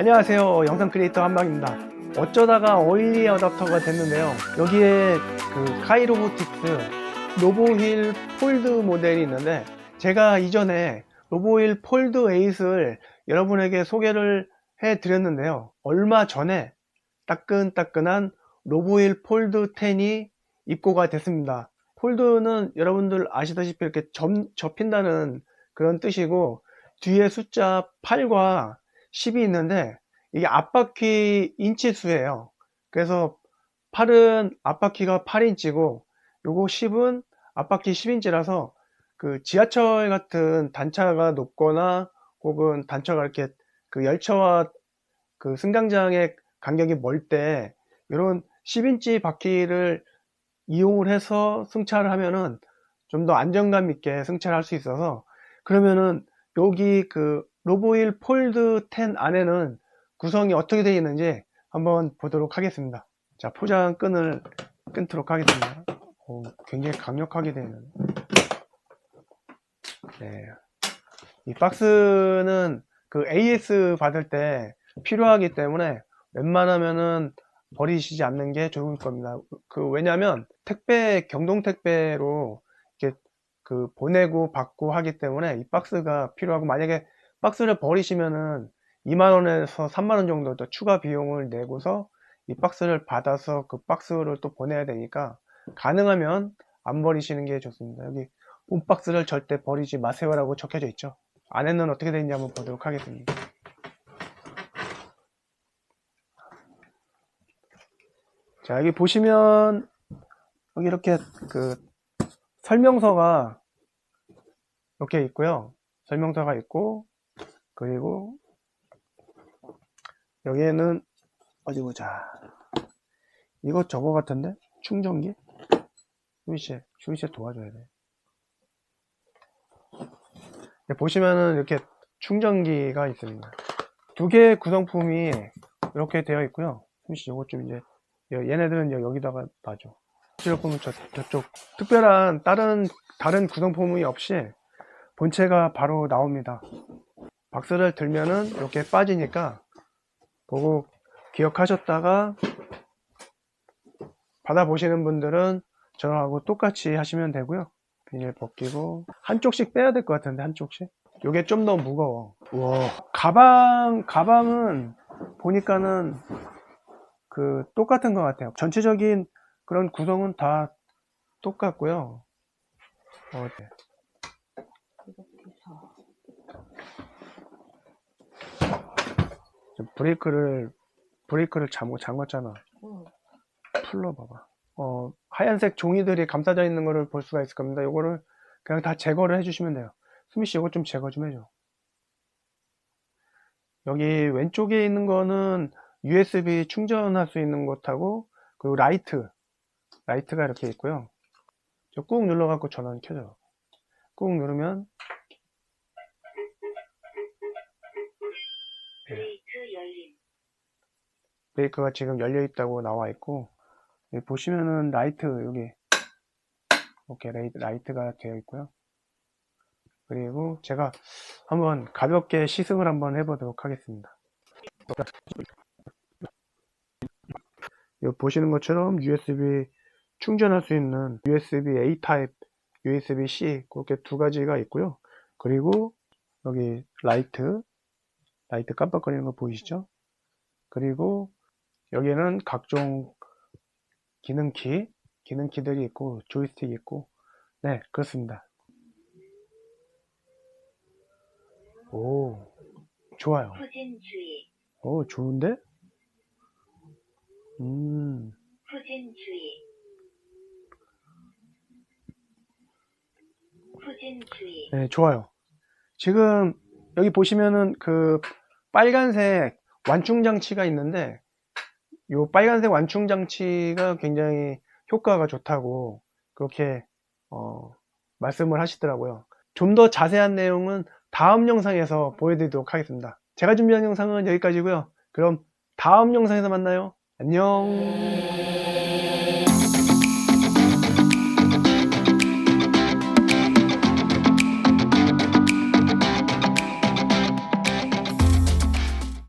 안녕하세요. 영상 크리에이터 한방입니다. 어쩌다가 오일리 어답터가 됐는데요. 여기에 그 카이로보틱스 로보힐 폴드 모델이 있는데 제가 이전에 로보힐 폴드 8을 여러분에게 소개를 해 드렸는데요. 얼마 전에 따끈따끈한 로보힐 폴드 10이 입고가 됐습니다. 폴드는 여러분들 아시다시피 이렇게 접, 접힌다는 그런 뜻이고 뒤에 숫자 8과 10이 있는데 이게 앞바퀴 인치 수예요. 그래서 8은 앞바퀴가 8인치고 요거 10은 앞바퀴 10인치라서 그 지하철 같은 단차가 높거나 혹은 단차가 이렇게 그 열차와 그 승강장의 간격이 멀 때 이런 10인치 바퀴를 이용을 해서 승차를 하면은 좀 더 안정감 있게 승차를 할 수 있어서 그러면은 여기 그 로보일 폴드 10 안에는 구성이 어떻게 되어 있는지 한번 보도록 하겠습니다. 자, 포장 끈을 끊도록 하겠습니다. 오, 굉장히 강력하게 되어 있는. 네. 이 박스는 그 AS 받을 때 필요하기 때문에 웬만하면은 버리시지 않는 게 좋을 겁니다. 그, 왜냐면 택배, 경동 택배로 이렇게 그 보내고 받고 하기 때문에 이 박스가 필요하고 만약에 박스를 버리시면은 2만원에서 3만원 정도 더 추가 비용을 내고서 이 박스를 받아서 그 박스를 또 보내야 되니까 가능하면 안 버리시는 게 좋습니다. 여기 홈박스를 절대 버리지 마세요라고 적혀져 있죠. 안에는 어떻게 되어 있는지 한번 보도록 하겠습니다. 자, 여기 보시면 여기 이렇게 그 설명서가 이렇게 있고요. 설명서가 있고 그리고 여기에는 어디 보자. 이거 저거 같은데? 충전기? 휴이씨, 휴이씨 도와줘야 돼. 네, 보시면은 이렇게 충전기가 있습니다. 두 개의 구성품이 이렇게 되어 있고요. 휴이씨, 요거 좀 이제 얘네들은 여기다가 놔줘. 실제로보면 저, 저쪽 특별한 다른 다른 구성품이 없이 본체가 바로 나옵니다. 박스를 들면은 이렇게 빠지니까 보고 기억하셨다가 받아보시는 분들은 저하고 똑같이 하시면 되고요. 비닐 벗기고 한쪽씩 빼야 될 것 같은데 한쪽씩. 요게 좀 더 무거워. 우와. 가방 가방은 보니까는 그 똑같은 것 같아요. 전체적인 그런 구성은 다 똑같고요. 어, 네. 좀 브레이크를 브레이크를 잠, 잠갔잖아. 응. 풀러봐봐. 어, 하얀색 종이들이 감싸져 있는 거를 볼 수가 있을 겁니다. 요거를 그냥 다 제거를 해주시면 돼요. 수미 씨, 이거 좀 제거 좀 해줘. 여기 왼쪽에 있는 거는 USB 충전할 수 있는 것하고 그리고 라이트, 라이트가 이렇게 있고요. 저 꾹 눌러갖고 전원 켜져. 꾹 누르면 브레이크가 지금 열려 있다고 나와 있고 여기 보시면은 라이트 여기. 이렇게 라이트가 되어 있고요. 그리고 제가 한번 가볍게 시승을 한번 해보도록 하겠습니다. 여기 보시는 것처럼 USB 충전할 수 있는 USB A 타입 USB C 그렇게 두 가지가 있고요. 그리고 여기 라이트 라이트 깜빡거리는 거 보이시죠? 그리고 여기에는 각종 기능키, 기능키들이 있고, 조이스틱이 있고, 네, 그렇습니다. 오, 좋아요. 오, 좋은데? 음, 후진 주의. 후진 주의. 네, 좋아요. 지금 여기 보시면은 그 빨간색 완충 장치가 있는데, 요 빨간색 완충 장치가 굉장히 효과가 좋다고 그렇게 어, 말씀을 하시더라고요. 좀 더 자세한 내용은 다음 영상에서 보여드리도록 하겠습니다. 제가 준비한 영상은 여기까지고요. 그럼 다음 영상에서 만나요. 안녕.